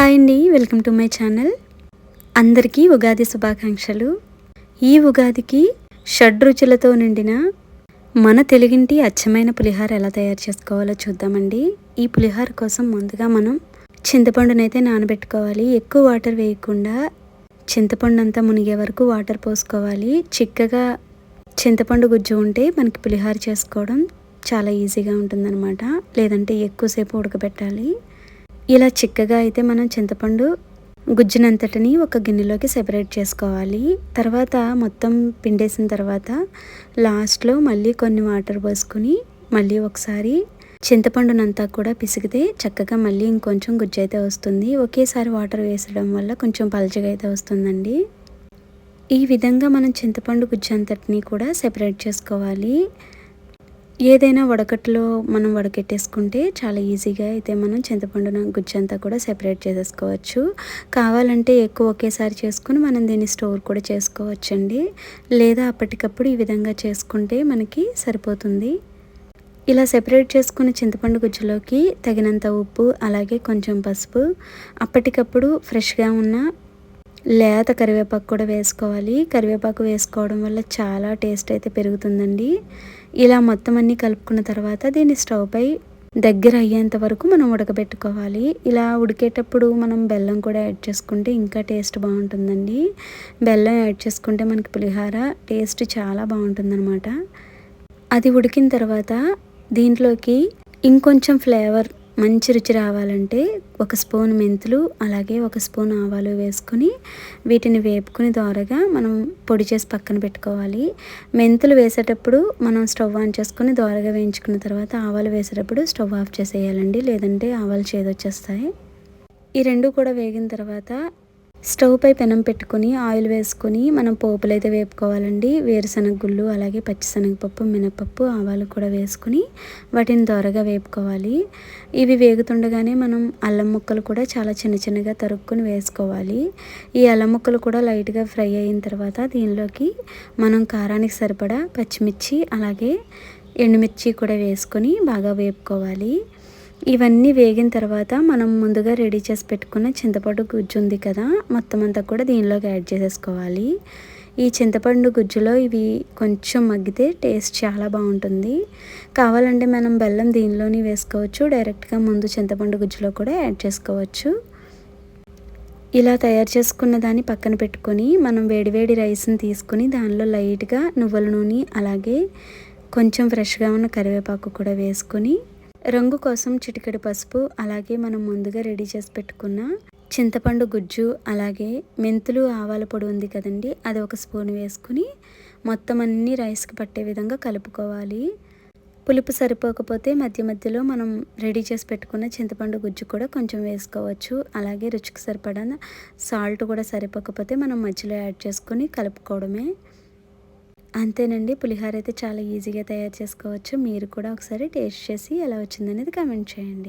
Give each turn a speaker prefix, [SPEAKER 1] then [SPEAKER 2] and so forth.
[SPEAKER 1] Hi అండి welcome to my channel. అందరికీ ఉగాది శుభాకాంక్షలు. ఈ ఉగాదికి షడ్రుచులతో నిండిన మన తెలుగింటి అచ్చమైన పులిహార ఎలా తయారు చేసుకోవాలో చూద్దామండి. ఈ పులిహార కోసం ముందుగా మనం చింతపండునైతే నానబెట్టుకోవాలి. ఎక్కువ వాటర్ వేయకుండా చింతపండు అంతా మునిగే వరకు వాటర్ పోసుకోవాలి. చిక్కగా చింతపండు గుజ్జు ఉంటే మనకి పులిహార చేసుకోవడం చాలా ఈజీగా ఉంటుందన్నమాట. లేదంటే ఎక్కువసేపు ఉడకబెట్టాలి. ఇలా చిక్కగా అయితే మనం చింతపండు గుజ్జునంతటిని ఒక గిన్నెలోకి సెపరేట్ చేసుకోవాలి. తర్వాత మొత్తం పిండేసిన తర్వాత లాస్ట్లో మళ్ళీ కొన్ని వాటర్ పోసుకొని మళ్ళీ ఒకసారి చింతపండునంతా కూడా పిసిగితే చక్కగా మళ్ళీ ఇంకొంచెం గుజ్జు అయితే వస్తుంది. ఒకేసారి వాటర్ వేసడం వల్ల కొంచెం పలచగా అయితే వస్తుందండి. ఈ విధంగా మనం చింతపండు గుజ్జు అంతటిని కూడా సెపరేట్ చేసుకోవాలి. ఏదైనా వడకట్టులో మనం వడకెట్టేసుకుంటే చాలా ఈజీగా అయితే మనం చింతపండున గుజ్జంతా కూడా సెపరేట్ చేసేసుకోవచ్చు. కావాలంటే ఎక్కువ ఒకేసారి చేసుకుని మనం దీన్ని స్టోర్ కూడా చేసుకోవచ్చండి. లేదా అప్పటికప్పుడు ఈ విధంగా చేసుకుంటే మనకి సరిపోతుంది. ఇలా సెపరేట్ చేసుకున్న చింతపండు గుజ్జులోకి తగినంత ఉప్పు అలాగే కొంచెం పసుపు అప్పటికప్పుడు ఫ్రెష్గా ఉన్న లేత కరివేపాకు కూడా వేసుకోవాలి. కరివేపాకు వేసుకోవడం వల్ల చాలా టేస్ట్ అయితే పెరుగుతుందండి. ఇలా మొత్తం అన్నీ కలుపుకున్న తర్వాత దీన్ని స్టవ్ పై దగ్గర అయ్యేంత వరకు మనం ఉడకబెట్టుకోవాలి. ఇలా ఉడికేటప్పుడు మనం బెల్లం కూడా యాడ్ చేసుకుంటే ఇంకా టేస్ట్ బాగుంటుందండి. బెల్లం యాడ్ చేసుకుంటే మనకి పులిహార టేస్ట్ చాలా బాగుంటుందన్నమాట. అది ఉడికిన తర్వాత దీంట్లోకి ఇంకొంచెం ఫ్లేవర్ మంచి రుచి రావాలంటే ఒక స్పూన్ మెంతులు అలాగే ఒక స్పూన్ ఆవాలు వేసుకొని వీటిని వేపుకుని దోరగా మనం పొడి చేసి పక్కన పెట్టుకోవాలి. మెంతులు వేసేటప్పుడు మనం స్టవ్ ఆన్ చేసుకొని దోరగా వేయించుకున్న తర్వాత ఆవాలు వేసేటప్పుడు స్టవ్ ఆఫ్ చేసేయాలండి లేదంటే ఆవాలు చేదొచ్చేస్తాయి. ఈ రెండు కూడా వేగిన తర్వాత స్టవ్ పై పెనం పెట్టుకొని ఆయిల్ వేసుకొని మనం పోపులు అయితే వేపుకోవాలండి. వేరుశనగ గుళ్ళు అలాగే పచ్చిశనగపప్పు మినపప్పు ఆవాలు కూడా వేసుకుని వాటిని దోరగా వేపుకోవాలి. ఇవి వేగుతుండగానే మనం అల్లం ముక్కలు కూడా చాలా చిన్న చిన్నగా తరుక్కుని వేసుకోవాలి. ఈ అల్లం ముక్కలు కూడా లైట్గా ఫ్రై అయిన తర్వాత దీనిలోకి మనం కారానికి సరిపడా పచ్చిమిర్చి అలాగే ఎండుమిర్చి కూడా వేసుకొని బాగా వేపుకోవాలి. ఇవన్నీ వేగిన తర్వాత మనం ముందుగా రెడీ చేసి పెట్టుకున్న చింతపండు గుజ్జు ఉంది కదా మొత్తం అంతా కూడా దీనిలోకి యాడ్ చేసేసుకోవాలి. ఈ చింతపండు గుజ్జులో ఇవి కొంచెం మగ్గితే టేస్ట్ చాలా బాగుంటుంది. కావాలంటే మనం బెల్లం దీనిలోని వేసుకోవచ్చు డైరెక్ట్గా ముందు చింతపండు గుజ్జులో కూడా యాడ్ చేసుకోవచ్చు. ఇలా తయారు చేసుకున్న దాన్ని పక్కన పెట్టుకొని మనం వేడివేడి రైస్ని తీసుకుని దానిలో లైట్గా నువ్వుల నూనె అలాగే కొంచెం ఫ్రెష్గా ఉన్న కరివేపాకు కూడా వేసుకొని రంగు కోసం చిటికెడు పసుపు అలాగే మనం ముందుగా రెడీ చేసి పెట్టుకున్న చింతపండు గుజ్జు అలాగే మెంతులు ఆవాల పొడి ఉంది కదండి అది ఒక స్పూన్ వేసుకుని మొత్తం అన్నీ రైస్కి పట్టే విధంగా కలుపుకోవాలి. పులుపు సరిపోకపోతే మధ్య మధ్యలో మనం రెడీ చేసి పెట్టుకున్న చింతపండు గుజ్జు కూడా కొంచెం వేసుకోవచ్చు. అలాగే రుచికి సరిపడా సాల్ట్ కూడా సరిపోకపోతే మనం మధ్యలో యాడ్ చేసుకొని కలుపుకోవడమే. అంతేనండి. పులిహోర అయితే చాలా ఈజీగా తయారు చేసుకోవచ్చు. మీరు కూడా ఒకసారి టేస్ట్ చేసి ఎలా వచ్చిందనేది కామెంట్ చేయండి.